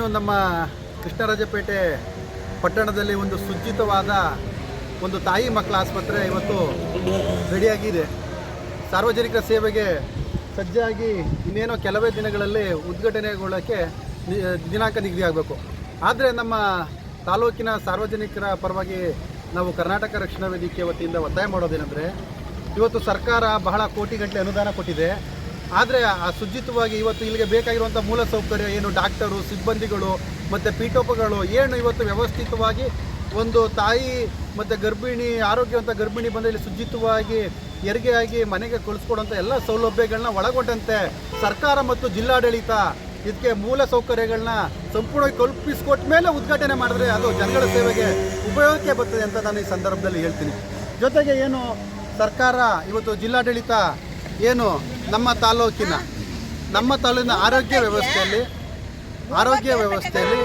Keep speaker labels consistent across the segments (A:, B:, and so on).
A: ಏನು ನಮ್ಮ ಕೃಷ್ಣರಾಜಪೇಟೆ ಪಟ್ಟಣದಲ್ಲಿ ಒಂದು ಸುಜ್ಜಿತವಾದ ಒಂದು ತಾಯಿ ಮಕ್ಕಳ ಆಸ್ಪತ್ರೆ ಇವತ್ತು ರೆಡಿಯಾಗಿದೆ. ಸಾರ್ವಜನಿಕ ಸೇವೆಗೆ ಸಜ್ಜಾಗಿ ಇನ್ನೇನೋ ಕೆಲವೇ ದಿನಗಳಲ್ಲಿ ಉದ್ಘಾಟನೆಗೊಳ್ಳೋಕ್ಕೆ ದಿನಾಂಕ ನಿಗದಿ ಆಗಬೇಕು. ಆದರೆ ನಮ್ಮ ತಾಲೂಕಿನ ಸಾರ್ವಜನಿಕರ ಪರವಾಗಿ ನಾವು ಕರ್ನಾಟಕ ರಕ್ಷಣಾ ವೇದಿಕೆ ವತಿಯಿಂದ ಒತ್ತಾಯ ಮಾಡೋದೇನೆಂದರೆ, ಇವತ್ತು ಸರ್ಕಾರ ಬಹಳ ಕೋಟಿಗಟ್ಟಲೆ ಅನುದಾನ ಕೊಟ್ಟಿದೆ. ಆದರೆ ಆ ಸುಜ್ಜಿತವಾಗಿ ಇವತ್ತು ಇಲ್ಲಿಗೆ ಬೇಕಾಗಿರುವಂಥ ಮೂಲ ಸೌಕರ್ಯ ಏನು? ಡಾಕ್ಟರು, ಸಿಬ್ಬಂದಿಗಳು, ಮತ್ತು ಪೀಠೋಪಗಳು ಏನು ಇವತ್ತು ವ್ಯವಸ್ಥಿತವಾಗಿ ಒಂದು ತಾಯಿ ಮತ್ತು ಗರ್ಭಿಣಿ, ಆರೋಗ್ಯವಂತ ಗರ್ಭಿಣಿ ಬಂದ ಇಲ್ಲಿ ಸುಜ್ಜಿತವಾಗಿ ಹೆರಿಗೆಯಾಗಿ ಮನೆಗೆ ಕಳಿಸ್ಕೊಡುವಂಥ ಎಲ್ಲ ಸೌಲಭ್ಯಗಳನ್ನ ಒಳಗೊಂಡಂತೆ ಸರ್ಕಾರ ಮತ್ತು ಜಿಲ್ಲಾಡಳಿತ ಇದಕ್ಕೆ ಮೂಲ ಸೌಕರ್ಯಗಳನ್ನ ಸಂಪೂರ್ಣವಾಗಿ ಕಲ್ಪಿಸಿಕೊಟ್ಟ ಮೇಲೆ ಉದ್ಘಾಟನೆ ಮಾಡಿದ್ರೆ ಅದು ಜನಗಳ ಸೇವೆಗೆ ಉಪಯೋಗಕ್ಕೆ ಬರ್ತದೆ ಅಂತ ನಾನು ಈ ಸಂದರ್ಭದಲ್ಲಿ ಹೇಳ್ತೀನಿ. ಜೊತೆಗೆ ಏನು ಸರ್ಕಾರ, ಇವತ್ತು ಜಿಲ್ಲಾಡಳಿತ ಏನು ನಮ್ಮ ತಾಲೂಕಿನ ನಮ್ಮ ತಾಲೂಕಿನ ಆರೋಗ್ಯ ವ್ಯವಸ್ಥೆಯಲ್ಲಿ ಆರೋಗ್ಯ ವ್ಯವಸ್ಥೆಯಲ್ಲಿ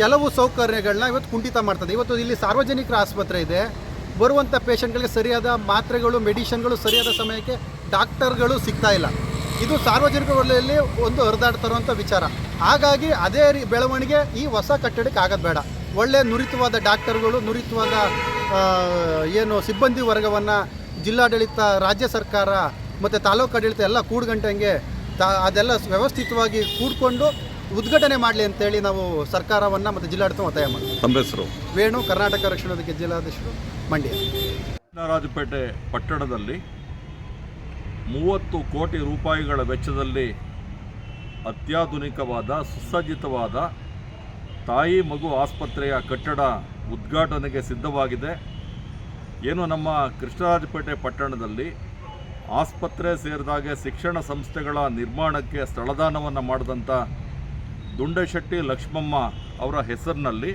A: ಕೆಲವು ಸೌಕರ್ಯಗಳನ್ನ ಇವತ್ತು ಕುಂಠಿತ ಮಾಡ್ತದೆ. ಇವತ್ತು ಇಲ್ಲಿ ಸಾರ್ವಜನಿಕರ ಆಸ್ಪತ್ರೆ ಇದೆ. ಬರುವಂಥ ಪೇಷಂಟ್ಗಳಿಗೆ ಸರಿಯಾದ ಮಾತ್ರೆಗಳು, ಮೆಡಿಷನ್ಗಳು ಸರಿಯಾದ ಸಮಯಕ್ಕೆ ಡಾಕ್ಟರ್ಗಳು ಸಿಗ್ತಾ ಇಲ್ಲ. ಇದು ಸಾರ್ವಜನಿಕ ವಲಯದಲ್ಲಿ ಒಂದು ಹರಿದಾಡ್ತಿರುವಂಥ ವಿಚಾರ. ಹಾಗಾಗಿ ಅದೇ ರೀ ಬೆಳವಣಿಗೆ ಈ ಹೊಸ ಕಟ್ಟಡಕ್ಕೆ ಆಗೋದು ಬೇಡ. ಒಳ್ಳೆ ನುರಿತವಾದ ಡಾಕ್ಟರ್ಗಳು, ನುರಿತವಾದ ಏನು ಸಿಬ್ಬಂದಿ ವರ್ಗವನ್ನು ಜಿಲ್ಲಾಡಳಿತ, ರಾಜ್ಯ ಸರ್ಕಾರ ಮತ್ತು ತಾಲೂಕು ಆಡಳಿತ ಎಲ್ಲ ಕೂಡ್ಗಂಟಂಗೆ ತಾ ಅದೆಲ್ಲ ವ್ಯವಸ್ಥಿತವಾಗಿ ಕೂಡ್ಕೊಂಡು ಉದ್ಘಾಟನೆ ಮಾಡಲಿ ಅಂತೇಳಿ ನಾವು ಸರ್ಕಾರವನ್ನು ಮತ್ತು ಜಿಲ್ಲಾಡಳಿತ ಒತ್ತಾಯ ಮಾಡ್ತೀವಿ.
B: ತಮ್ಮ ಹೆಸರು?
A: ವೇಣು ಕರ್ನಾಟಕ ರಕ್ಷಣಾ ಜಿಲ್ಲಾಧೀಶರು ಜಿಲ್ಲಾಧ್ಯಕ್ಷರು ಮಂಡ್ಯ.
B: ರಾಜಪೇಟೆ ಪಟ್ಟಣದಲ್ಲಿ ಮೂವತ್ತು ಕೋಟಿ ರೂಪಾಯಿಗಳ ವೆಚ್ಚದಲ್ಲಿ ಅತ್ಯಾಧುನಿಕವಾದ ಸುಸಜ್ಜಿತವಾದ ತಾಯಿ ಮಗು ಆಸ್ಪತ್ರೆಯ ಕಟ್ಟಡ ಉದ್ಘಾಟನೆಗೆ ಸಿದ್ಧವಾಗಿದೆ. ಏನು ನಮ್ಮ ಕೃಷ್ಣರಾಜಪೇಟೆ ಪಟ್ಟಣದಲ್ಲಿ ಆಸ್ಪತ್ರೆ ಸೇರಿದಾಗೆ ಶಿಕ್ಷಣ ಸಂಸ್ಥೆಗಳ ನಿರ್ಮಾಣಕ್ಕೆ ಸ್ಥಳದಾನವನ್ನು ಮಾಡಿದಂಥ ದುಂಡಶೆಟ್ಟಿ ಲಕ್ಷ್ಮಮ್ಮ ಅವರ ಹೆಸರಿನಲ್ಲಿ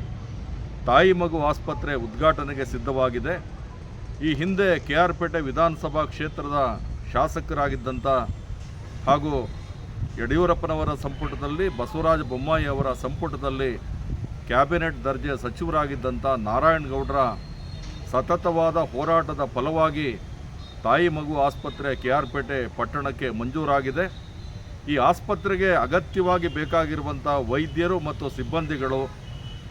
B: ತಾಯಿ ಮಗು ಆಸ್ಪತ್ರೆ ಉದ್ಘಾಟನೆಗೆ ಸಿದ್ಧವಾಗಿದೆ. ಈ ಹಿಂದೆ ಕೆ ಆರ್ ಪೇಟೆ ವಿಧಾನಸಭಾ ಕ್ಷೇತ್ರದ ಶಾಸಕರಾಗಿದ್ದಂಥ ಹಾಗೂ ಯಡಿಯೂರಪ್ಪನವರ ಸಂಪುಟದಲ್ಲಿ ಬಸವರಾಜ ಬೊಮ್ಮಾಯಿ ಅವರ ಸಂಪುಟದಲ್ಲಿ ಕ್ಯಾಬಿನೆಟ್ ದರ್ಜೆ ಸಚಿವರಾಗಿದ್ದಂಥ ನಾರಾಯಣಗೌಡರ ಸತತವಾದ ಹೋರಾಟದ ಫಲವಾಗಿ ತಾಯಿ ಮಗು ಆಸ್ಪತ್ರೆ ಕೆ ಆರ್ ಪೇಟೆ ಪಟ್ಟಣಕ್ಕೆ ಮಂಜೂರಾಗಿದೆ. ಈ ಆಸ್ಪತ್ರೆಗೆ ಅಗತ್ಯವಾಗಿ ಬೇಕಾಗಿರುವಂಥ ವೈದ್ಯರು ಮತ್ತು ಸಿಬ್ಬಂದಿಗಳು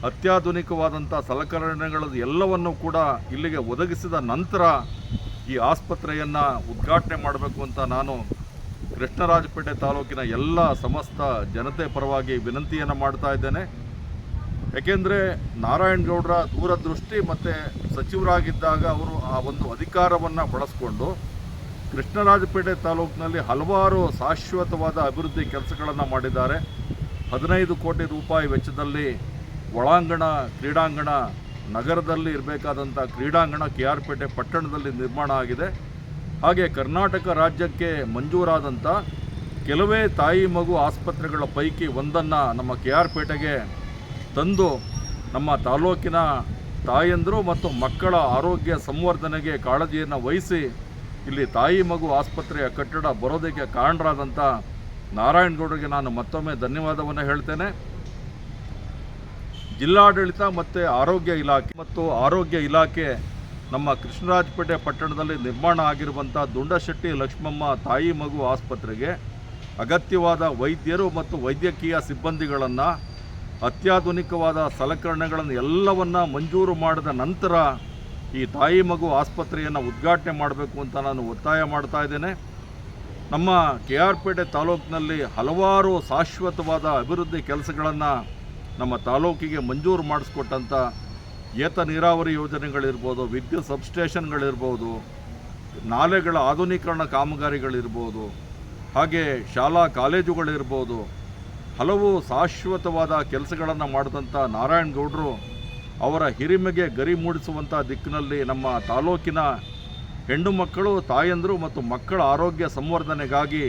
B: ಅತ್ಯಾಧುನಿಕವಾದಂಥ ಸಲಕರಣೆಗಳು ಎಲ್ಲವನ್ನು ಕೂಡ ಇಲ್ಲಿಗೆ ಒದಗಿಸಿದ ನಂತರ ಈ ಆಸ್ಪತ್ರೆಯನ್ನು ಉದ್ಘಾಟನೆ ಮಾಡಬೇಕು ಅಂತ ನಾನು ಕೃಷ್ಣರಾಜಪೇಟೆ ತಾಲೂಕಿನ ಎಲ್ಲ ಸಮಸ್ತ ಜನತೆ ಪರವಾಗಿ ವಿನಂತಿಯನ್ನು ಮಾಡ್ತಾ ಇದ್ದೇನೆ. ಯಾಕೆಂದರೆ ನಾರಾಯಣಗೌಡರ ದೂರದೃಷ್ಟಿ ಮತ್ತು ಸಚಿವರಾಗಿದ್ದಾಗ ಅವರು ಆ ಒಂದು ಅಧಿಕಾರವನ್ನು ಬಳಸ್ಕೊಂಡು ಕೃಷ್ಣರಾಜಪೇಟೆ ತಾಲೂಕಿನಲ್ಲಿ ಹಲವಾರು ಶಾಶ್ವತವಾದ ಅಭಿವೃದ್ಧಿ ಕೆಲಸಗಳನ್ನು ಮಾಡಿದ್ದಾರೆ. ಹದಿನೈದು ಕೋಟಿ ರೂಪಾಯಿ ವೆಚ್ಚದಲ್ಲಿ ಒಳಾಂಗಣ, ಕ್ರೀಡಾಂಗಣ, ನಗರದಲ್ಲಿ ಇರಬೇಕಾದಂಥ ಕ್ರೀಡಾಂಗಣ ಕೆ ಆರ್ ಪೇಟೆ ಪಟ್ಟಣದಲ್ಲಿ ನಿರ್ಮಾಣ ಆಗಿದೆ. ಹಾಗೆ ಕರ್ನಾಟಕ ರಾಜ್ಯಕ್ಕೆ ಮಂಜೂರಾದಂಥ ಕೆಲವೇ ತಾಯಿ ಮಗು ಆಸ್ಪತ್ರೆಗಳ ಪೈಕಿ ಒಂದನ್ನು ನಮ್ಮ ಕೆ ಆರ್ ಪೇಟೆಗೆ ತಂದು ನಮ್ಮ ತಾಲೂಕಿನ ತಾಯಂದರು ಮತ್ತು ಮಕ್ಕಳ ಆರೋಗ್ಯ ಸಂವರ್ಧನೆಗೆ ಕಾಳಜಿಯನ್ನು ವಹಿಸಿ ಇಲ್ಲಿ ತಾಯಿ ಮಗು ಆಸ್ಪತ್ರೆಯ ಕಟ್ಟಡ ಬರೋದಕ್ಕೆ ಕಾರಣರಾದಂಥ ನಾರಾಯಣಗೌಡರಿಗೆ ನಾನು ಮತ್ತೊಮ್ಮೆ ಧನ್ಯವಾದವನ್ನು ಹೇಳ್ತೇನೆ. ಜಿಲ್ಲಾಡಳಿತ ಮತ್ತು ಆರೋಗ್ಯ ಇಲಾಖೆ ಮತ್ತು ಆರೋಗ್ಯ ಇಲಾಖೆ ನಮ್ಮ ಕೃಷ್ಣರಾಜಪೇಟೆ ಪಟ್ಟಣದಲ್ಲಿ ನಿರ್ಮಾಣ ಆಗಿರುವಂಥ ದುಂಡಶೆಟ್ಟಿ ಲಕ್ಷ್ಮಮ್ಮ ತಾಯಿ ಮಗು ಆಸ್ಪತ್ರೆಗೆ ಅಗತ್ಯವಾದ ವೈದ್ಯರು ಮತ್ತು ವೈದ್ಯಕೀಯ ಸಿಬ್ಬಂದಿಗಳನ್ನು ಅತ್ಯಾಧುನಿಕವಾದ ಸಲಕರಣೆಗಳನ್ನು ಎಲ್ಲವನ್ನು ಮಂಜೂರು ಮಾಡಿದ ನಂತರ ಈ ತಾಯಿ ಮಗು ಆಸ್ಪತ್ರೆಯನ್ನು ಉದ್ಘಾಟನೆ ಮಾಡಬೇಕು ಅಂತ ನಾನು ಒತ್ತಾಯ ಮಾಡ್ತಾ ಇದ್ದೇನೆ. ನಮ್ಮ ಕೆ ಆರ್ ಪೇಟೆ ತಾಲೂಕಿನಲ್ಲಿ ಹಲವಾರು ಶಾಶ್ವತವಾದ ಅಭಿವೃದ್ಧಿ ಕೆಲಸಗಳನ್ನು ನಮ್ಮ ತಾಲೂಕಿಗೆ ಮಂಜೂರು ಮಾಡಿಸ್ಕೊಟ್ಟಂಥ ಏತ ನೀರಾವರಿ ಯೋಜನೆಗಳಿರ್ಬೋದು, ವಿದ್ಯುತ್ ಸಬ್ಸ್ಟೇಷನ್ಗಳಿರ್ಬೋದು, ನಾಲೆಗಳ ಆಧುನೀಕರಣ ಕಾಮಗಾರಿಗಳಿರ್ಬೋದು, ಹಾಗೆ ಶಾಲಾ ಕಾಲೇಜುಗಳಿರ್ಬೋದು ಹಲವು ಶಾಶ್ವತವಾದ ಕೆಲಸಗಳನ್ನು ಮಾಡಿದಂಥ ನಾರಾಯಣಗೌಡರು ಅವರ ಹಿರಿಮೆಗೆ ಗರಿ ಮೂಡಿಸುವಂಥ ದಿಕ್ಕಿನಲ್ಲಿ ನಮ್ಮ ತಾಲೂಕಿನ ಹೆಣ್ಣು ಮಕ್ಕಳು, ತಾಯಂದರು ಮತ್ತು ಮಕ್ಕಳ ಆರೋಗ್ಯ ಸಂವರ್ಧನೆಗಾಗಿ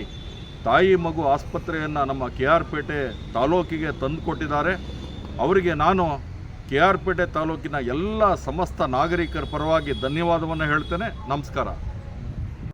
B: ತಾಯಿ ಮಗು ಆಸ್ಪತ್ರೆಯನ್ನು ನಮ್ಮ ಕೆ ಆರ್ ಪೇಟೆ ತಾಲೂಕಿಗೆ ತಂದುಕೊಟ್ಟಿದ್ದಾರೆ. ಅವರಿಗೆ ನಾನು ಕೆ ಆರ್ ಪೇಟೆ ತಾಲೂಕಿನ ಎಲ್ಲ ಸಮಸ್ತ ನಾಗರಿಕರ ಪರವಾಗಿ ಧನ್ಯವಾದವನ್ನು ಹೇಳ್ತೇನೆ. ನಮಸ್ಕಾರ.